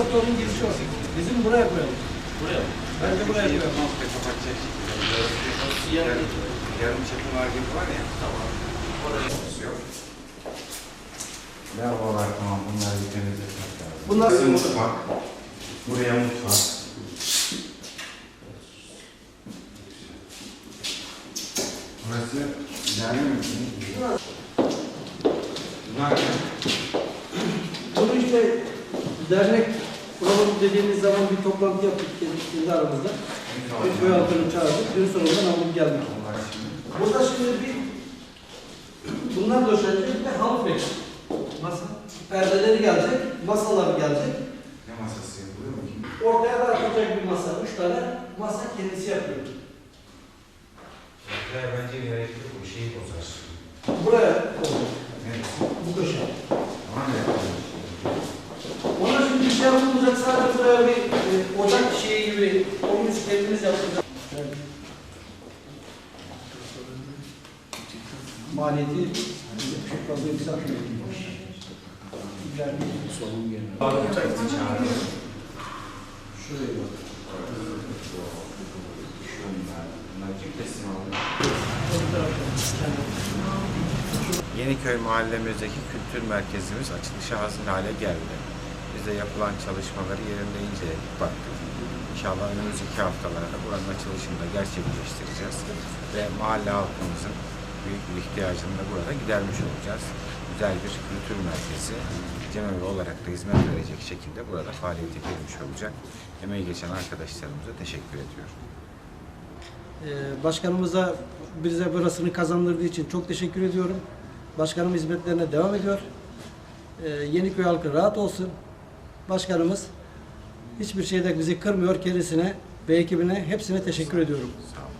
motorun girişi var. Bizim buraya koyalım. Buraya. Bence buraya koyalım. komple kapatacak şekilde. Yarım, yarım çapılar gibi var ya. Tamam. Orayı Yok. Lavabolar tamam bunları bir temizletmek lazım. Bunlar- Burası mutfak. Buraya mutfak. Burası idare mi? Bunlar ne? Bunu işte dernek kuralım dediğimiz zaman bir toplantı yaptık kendi, aramızda. Bir köy halkını çağırdık. Dün sonradan aldık geldik. Burada şimdi bir bunlar döşenecek de halı bekliyor. Masa. Perdeleri gelecek, masalar gelecek. Ne masası yapılıyor mu? ki? Ortaya da atacak bir masa. Üç tane masa kendisi yapıyor. Ya bence gerekli bu şeyi bozar. Buraya. Neresi? Bu köşe. Ama ne şey yapılmayacak. Sadece buraya bir e, ocak şeyi gibi onu biz kendimiz yapacağız. Maliyeti çok fazla yükseltmiyor. Sorun geliyor. Şuraya bak. Yeniköy mahallemizdeki kültür merkezimiz açılışa hazır hale geldi. Biz de yapılan çalışmaları yerinde inceledik, baktık. İnşallah önümüzdeki haftalarda buranın açılışını da gerçekleştireceğiz. Ve mahalle halkımızın büyük bir ihtiyacını da burada gidermiş olacağız. Güzel bir kültür merkezi cemevi olarak da hizmet verecek şekilde burada faaliyete girmiş olacak. Emeği geçen arkadaşlarımıza teşekkür ediyorum. Ee, Başkanımıza bize burasını kazandırdığı için çok teşekkür ediyorum. Başkanım hizmetlerine devam ediyor. Ee, Yeniköy halkı rahat olsun. Başkanımız hiçbir şeyde bizi kırmıyor kendisine ve ekibine hepsine teşekkür ediyorum. Sağ olun.